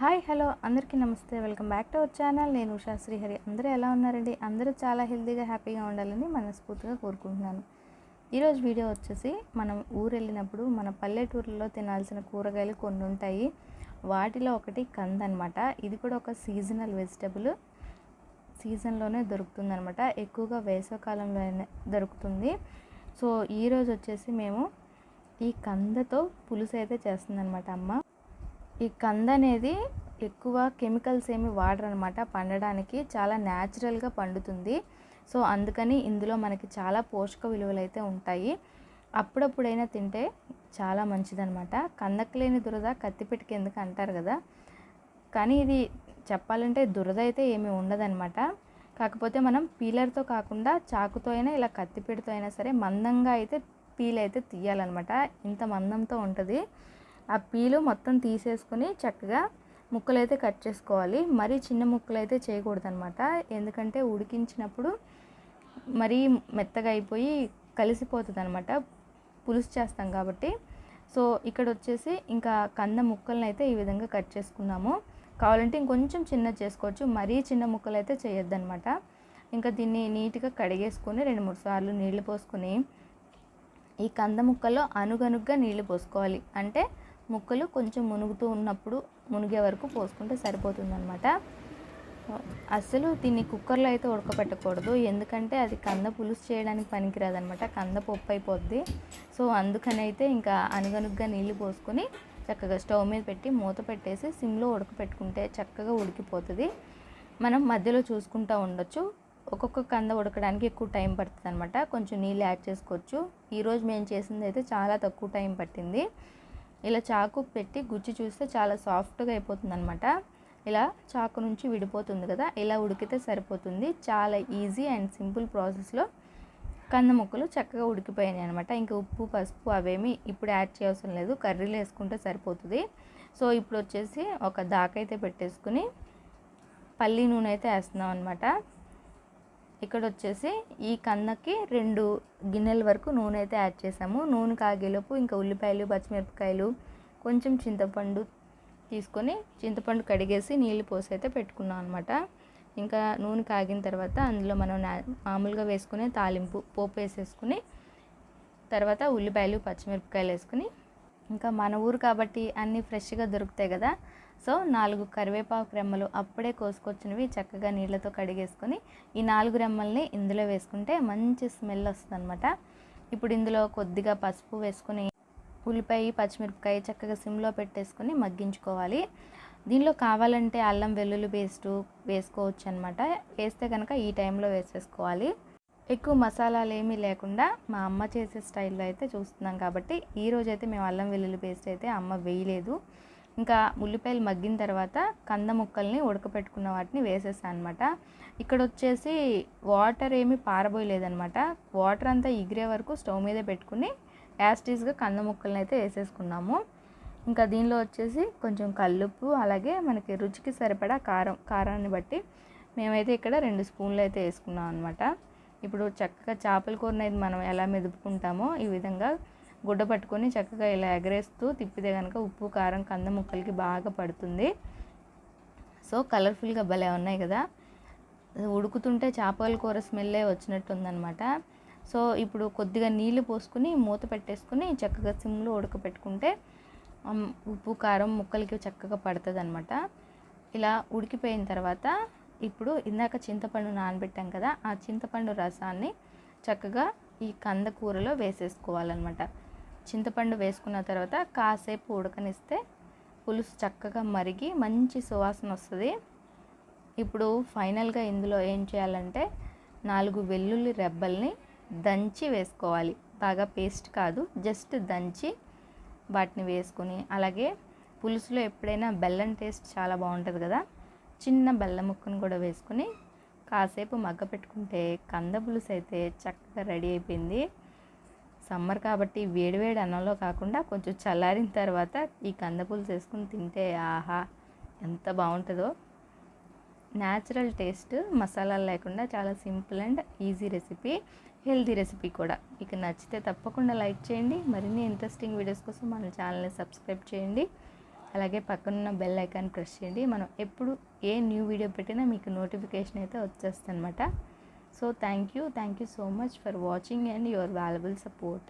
Hi hello అందరికీ నమస్తే. Welcome back to our channel. నేను ఉషా శ్రీహరి. అందరూ ఎలా ఉన్నారండి? అందరూ చాలా హెల్తీగా హ్యాపీగా ఉండాలని మనస్ఫూర్తిగా కోరుకుంటున్నాను. ఈరోజు వీడియో వచ్చేసి మనం ఊరు వెళ్ళినప్పుడు మన పల్లెటూరులో తినాల్సిన కూరగాయలు కొన్ని ఉంటాయి. వాటిలో ఒకటి కంద అనమాట ఇది కూడా ఒక సీజనల్ వెజిటబుల్. సీజన్లోనే దొరుకుతుంది అనమాట ఎక్కువగా వేసవకాలంలోనే దొరుకుతుంది. సో ఈరోజు వచ్చేసి మేము ఈ కందతో పులుసు అయితే చేస్తుందనమాట అమ్మ. ఈ కంద అనేది ఎక్కువ కెమికల్స్ ఏమి వాడరనమాట పండడానికి. చాలా న్యాచురల్గా పండుతుంది. సో అందుకని ఇందులో మనకి చాలా పోషక విలువలు అయితే ఉంటాయి. అప్పుడప్పుడైనా తింటే చాలా మంచిదనమాట. కందకలేని దురద కత్తిపెట్టుకు ఎందుకు అంటారు కదా? కానీ ఇది చెప్పాలంటే దురద అయితే ఏమీ ఉండదన్నమాట కాకపోతే మనం పీలర్తో కాకుండా చాకుతో అయినా ఇలా కత్తిపెడుతో అయినా సరే మందంగా అయితే పీల్ అయితే తీయాలన్నమాట ఇంత మందంతో ఉంటుంది. ఆ పీలు మొత్తం తీసేసుకుని చక్కగా ముక్కలు అయితే కట్ చేసుకోవాలి. మరీ చిన్న ముక్కలు అయితే చేయకూడదు అనమాట ఎందుకంటే ఉడికించినప్పుడు మరీ మెత్తగా అయిపోయి కలిసిపోతుంది అనమాట పులుసు చేస్తాం కాబట్టి. సో ఇక్కడ వచ్చేసి ఇంకా కంద ముక్కలను అయితే ఈ విధంగా కట్ చేసుకున్నాము. కావాలంటే ఇంకొంచెం చిన్న చేసుకోవచ్చు. మరీ చిన్న ముక్కలు అయితే చేయొద్దనమాట ఇంకా దీన్ని నీట్గా కడిగేసుకొని రెండు మూడు సార్లు నీళ్ళు పోసుకొని ఈ కంద ముక్కల్లో అనుగనుగ్గా నీళ్ళు పోసుకోవాలి. అంటే ముక్కలు కొంచెం మునుగుతూ ఉన్నప్పుడు మునిగే వరకు పోసుకుంటే సరిపోతుందన్నమాట. అస్సలు దీన్ని కుక్కర్లో అయితే ఉడకబెట్టకూడదు ఎందుకంటే అది కంద పులుసు చేయడానికి పనికిరాదనమాట కంద పప్పు అయిపోద్ది. సో అందుకని అయితే ఇంకా అనుగనుగ్గా నీళ్ళు పోసుకొని చక్కగా స్టవ్ మీద పెట్టి మూత పెట్టేసి సిమ్లో ఉడకపెట్టుకుంటే చక్కగా ఉడికిపోతుంది. మనం మధ్యలో చూసుకుంటూ ఉండొచ్చు. ఒక్కొక్క కంద ఉడకడానికి ఎక్కువ టైం పడుతుంది అనమాట కొంచెం నీళ్ళు యాడ్ చేసుకోవచ్చు. ఈరోజు మేము చేసింది అయితే చాలా తక్కువ టైం పట్టింది. ఇలా చాకు పెట్టి గుచ్చి చూస్తే చాలా సాఫ్ట్గా అయిపోతుంది అనమాట ఇలా చాకు నుంచి విడిపోతుంది కదా ఇలా ఉడికితే సరిపోతుంది. చాలా ఈజీ అండ్ సింపుల్ ప్రాసెస్లో కంద ముక్కలు చక్కగా ఉడికిపోయాయి అనమాట ఇంకా ఉప్పు పసుపు అవేమి ఇప్పుడు యాడ్ చేయవసరం లేదు. కర్రీలు వేసుకుంటే సరిపోతుంది. సో ఇప్పుడు వచ్చేసి ఒక దాకైతే పెట్టేసుకుని పల్లి నూనె అయితే వేస్తున్నాం అనమాట ఇక్కడ వచ్చేసి ఈ కన్నకి రెండు గిన్నెల వరకు నూనె అయితే యాడ్ చేసాము. నూనె కాగేలోపు ఇంకా ఉల్లిపాయలు పచ్చిమిరపకాయలు కొంచెం చింతపండు తీసుకొని చింతపండు కడిగేసి నీళ్ళు పోసి అయితే పెట్టుకున్నాం అనమాట ఇంకా నూనె కాగిన తర్వాత అందులో మనం మామూలుగా వేసుకునే తాలింపు పోపు వేసేసుకుని తర్వాత ఉల్లిపాయలు పచ్చిమిరపకాయలు వేసుకుని ఇంకా మన ఊరు కాబట్టి అన్నీ ఫ్రెష్గా దొరుకుతాయి కదా. సో నాలుగు కరివేపాకు రెమ్మలు అప్పుడే కోసుకొచ్చినవి చక్కగా నీళ్ళతో కడిగేసుకొని ఈ నాలుగు రెమ్మల్ని ఇందులో వేసుకుంటే మంచి స్మెల్ వస్తుందన్నమాట. ఇప్పుడు ఇందులో కొద్దిగా పసుపు వేసుకొని ఉల్లిపాయ పచ్చిమిరపకాయ చక్కగా సిమ్లో పెట్టేసుకొని మగ్గించుకోవాలి. దీనిలో కావాలంటే అల్లం వెల్లుల్లి పేస్టు వేసుకోవచ్చు అనమాట వేస్తే కనుక ఈ టైంలో వేసేసుకోవాలి. ఎక్కువ మసాలాలు ఏమీ లేకుండా మా అమ్మ చేసే స్టైల్లో అయితే చూస్తున్నాం కాబట్టి ఈరోజైతే మేము అల్లం వెల్లుల్లి పేస్ట్ అయితే అమ్మ వేయలేదు. ఇంకా ఉల్లిపాయలు మగ్గిన తర్వాత కంద ముక్కల్ని ఉడకపెట్టుకున్న వాటిని వేసేసాను అనమాట ఇక్కడ వచ్చేసి వాటర్ ఏమీ పారబోయలేదనమాట. వాటర్ అంతా ఎగిరే వరకు స్టవ్ మీద పెట్టుకుని యాస్టీస్గా కంద ముక్కల్ని అయితే వేసేసుకున్నాము. ఇంకా దీనిలో వచ్చేసి కొంచెం కల్లుప్పు అలాగే మనకి రుచికి సరిపడా కారం కారాన్ని బట్టి మేమైతే ఇక్కడ రెండు స్పూన్లు అయితే వేసుకున్నాం అనమాట ఇప్పుడు చక్కగా చేపల కూరని అయితే మనం ఎలా మెదుపుకుంటామో ఈ విధంగా గుడ్డ పట్టుకొని చక్కగా ఇలా ఎగరేస్తూ తిప్పితే కనుక ఉప్పు కారం కంద ముక్కలకి బాగా పడుతుంది. సో కలర్ఫుల్గా భలే ఉన్నాయి కదా. ఉడుకుతుంటే చేపల కూర స్మెల్లే వచ్చినట్టుందనమాట సో ఇప్పుడు కొద్దిగా నీళ్ళు పోసుకుని మూత పెట్టేసుకుని చక్కగా సిమ్లో ఉడకపెట్టుకుంటే ఉప్పు కారం ముక్కలకి చక్కగా పడుతుంది అనమాట ఇలా ఉడికిపోయిన తర్వాత ఇప్పుడు ఇందాక చింతపండు నానబెట్టాం కదా ఆ చింతపండు రసాన్ని చక్కగా ఈ కంద కూరలో వేసేసుకోవాలన్నమాట. చింతపండు వేసుకున్న తర్వాత కాసేపు ఉడకనిస్తే పులుసు చక్కగా మరిగి మంచి సువాసన వస్తుంది. ఇప్పుడు ఫైనల్గా ఇందులో ఏం చేయాలంటే నాలుగు వెల్లుల్లి రెబ్బల్ని దంచి వేసుకోవాలి. బాగా పేస్ట్ కాదు జస్ట్ దంచి వాటిని వేసుకొని. అలాగే పులుసులో ఎప్పుడైనా బెల్లం టేస్ట్ చాలా బాగుంటుంది కదా చిన్న బెల్లం ముక్కను కూడా వేసుకుని కాసేపు మగ్గ పెట్టుకుంటే కంద పులుసు అయితే చక్కగా రెడీ అయిపోయింది. సమ్మర్ కాబట్టి వేడివేడి అన్నంలో కాకుండా కొంచెం చల్లారిన తర్వాత ఈ కంద పులుసు వేసుకుని తింటే ఆహా ఎంత బాగుంటుందో. న్యాచురల్ టేస్ట్ మసాలాలు లేకుండా చాలా simple and easy recipe healthy recipe కూడా. మీకు నచ్చితే తప్పకుండా లైక్ చేయండి. మరిన్ని ఇంట్రెస్టింగ్ వీడియోస్ కోసం మన ఛానల్ని సబ్స్క్రైబ్ చేయండి. అలాగే పక్కనున్న బెల్ ఐకాన్ ప్రెస్ చేయండి. మనం ఎప్పుడు ఏ న్యూ వీడియో పెట్టినా మీకు నోటిఫికేషన్ అయితే వచ్చేస్తుంది so thank you. Thank you so much for watching and your valuable support.